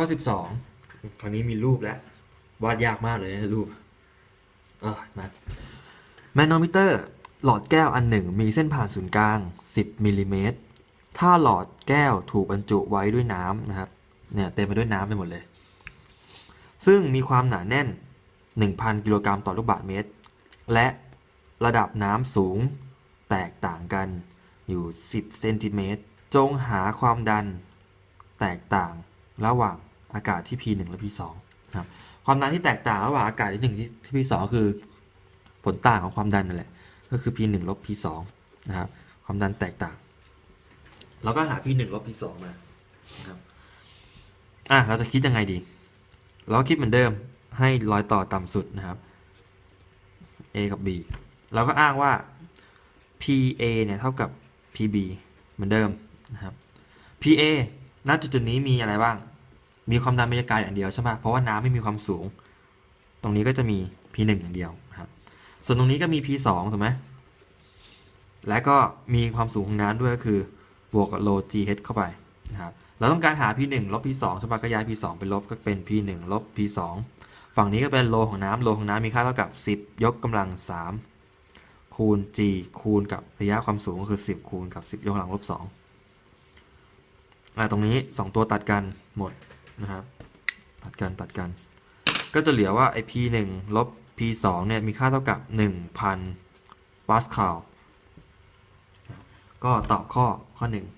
ข้อ12คราวนี้มีรูปแล้ว วาดยากมากเลยนะรูปเออมาแมนโนมิเตอร์ หลอดแก้วอันหนึ่งมีเส้นผ่านศูนย์กลาง 10มิลลิเมตรถ้าหลอดแก้วถูกบรรจุไว้ด้วยน้ำนะครับเนี่ยเต็มไปด้วยน้ำไปหมดเลย ซึ่งมีความหนาแน่น 1,000 กิโลกรัมต่อลูกบาศก์เมตร และระดับน้ำสูงแตกต่างกันอยู่ 10 เซนติเมตร จงหาความดันแตกต่างระหว่าง อากาศที่ P1 และ P2 นะครับความดันที่แตกต่างระหว่างอากาศที่1ที่ที่ P2 คือผลต่างของความดันนั่นแหละก็คือ P1 ลบ P2 นะครับความดันแตกต่างเราก็หา P1 ลบ P2 มานะครับอะเราจะคิดยังไงดี เราคิดเหมือนเดิมให้รอยต่อต่ำสุดนะครับ A กับ B เราก็อ้างว่า PA เนี่ยเท่ากับ PB เหมือนเดิมนะครับ PA ณจุดจุดนี้มีอะไรบ้าง มีความดันบรรยากาศอย่างเดียวใช่ไหมเพราะว่าน้ำไม่มีความสูง ตรงนี้ก็จะมี P1 อย่างเดียวครับ ส่วนตรงนี้ก็มี P2 ถูกไหมและก็มีความสูงของน้ำด้วยก็คือบวกกับ low GH เข้าไปนะครับเราต้องการหา P1 ลบ P2 ใช่ปะก็ย้าย P2 ไปลบก็เป็น P1 ลบ P2 ฝั่งนี้ก็เป็นโลของน้ำโลของน้ำมีค่าเท่ากับ 10 ยกกำลัง 3 คูณ g คูณกับระยะความสูงก็คือ 10 คูณกับ 10 ยกกำลังลบ2อ่าตรงนี้ 2 ตัวตัดกันหมด นะครับ ตัดกันตัดกัน ก็จะเหลือว่าไอ p1 ลบ p2 เนี่ยมีค่าเท่ากับ 1,000ปาสคาลก็ตอบข้อข้อ 1